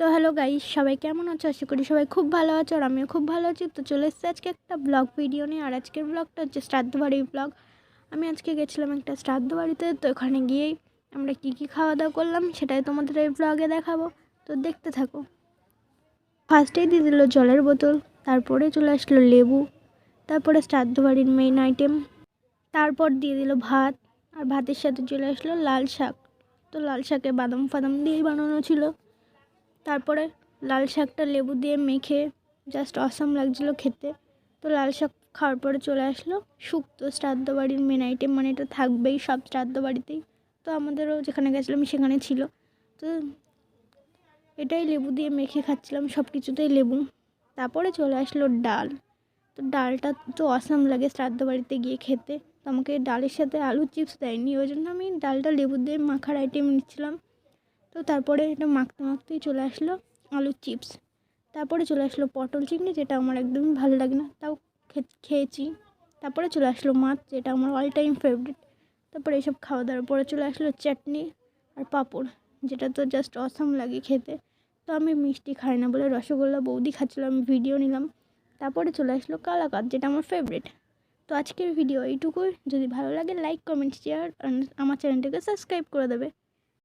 তো hello guys, সবাই কেমন আছো? আশা করি সবাই খুব ভালো আছো আর আমিও খুব ভালো আছি। তো চলে এসেছি আজকে একটা ব্লগ ভিডিও নিয়ে আর আজকের ব্লগটা হচ্ছে শ্রাদ্ধ বাড়ির ব্লগ আমি আজকে গেছিলাম একটা শ্রাদ্ধ বাড়িতে তো ওখানে গিয়েই আমরা কী কী খাওয়া দাওয়া করলাম সেটাই তোমাদের এই ব্লগে দেখাবো। তো দেখতে থাকো। ফার্স্টেই দিয়ে দিল জলের বোতল, তারপরে চলে আসলো লেবু, তারপরে শ্রাদ্ধ বাড়ির মেইন আইটেম তারপর দিয়ে দিল ভাত, আর ভাতের সাথে চলে আসলো লাল শাক। তো লাল শাকে বাদাম ফাদাম দিয়েই বানানো ছিল। তারপরে লাল শাকটা লেবু দিয়ে মেখে জাস্ট অসাম লাগছিল খেতে। তো লাল শাক খাওয়ার পরে চলে আসলো শুক্তো শ্রাদ্ধ বাড়ির মেন আইটেম মানে এটা থাকবেই সব শ্রাদ্ধ বাড়িতেই। তো আমাদেরও যেখানে গেছিলাম সেখানে ছিল। তো এটাই লেবু দিয়ে মেখে খাচ্ছিলাম সব কিছুতেই লেবু। তারপরে চলে আসলো ডাল। তো ডালটা তো অসাম লাগে শ্রাদ্ধ বাড়িতে গিয়ে খেতে। তো আমাকে ডালের সাথে আলু চিপস দেয়নি, ওই জন্য আমি ডালটা লেবু দিয়ে মাখার আইটেম নিচ্ছিলাম। তো তারপরে এটা মাখতে মাখতেই চলে আসলো আলুর চিপস। তারপরে চলে আসলো পটল চিংড়ি, যেটা আমার একদমই ভালো লাগে না, তাও খেয়েছি। তারপরে চলে আসলো মাছ, যেটা আমার অল টাইম ফেভারিট তারপরে এইসব খাওয়া দাওয়ার পরে চলে আসলো চাটনি আর পাঁপড়, যেটা তো জাস্ট অসম লাগে খেতে। তো আমি মিষ্টি খাই না বলে রসগোল্লা বৌদি খাচ্ছিলো, আমি ভিডিও নিলাম। তারপরে চলে আসলো কালাকাত যেটা আমার ফেভারিট তো আজকের ভিডিও এইটুকুই, যদি ভালো লাগে লাইক কমেন্ট শেয়ার আমার চ্যানেলটাকে সাবস্ক্রাইব করে দেবে।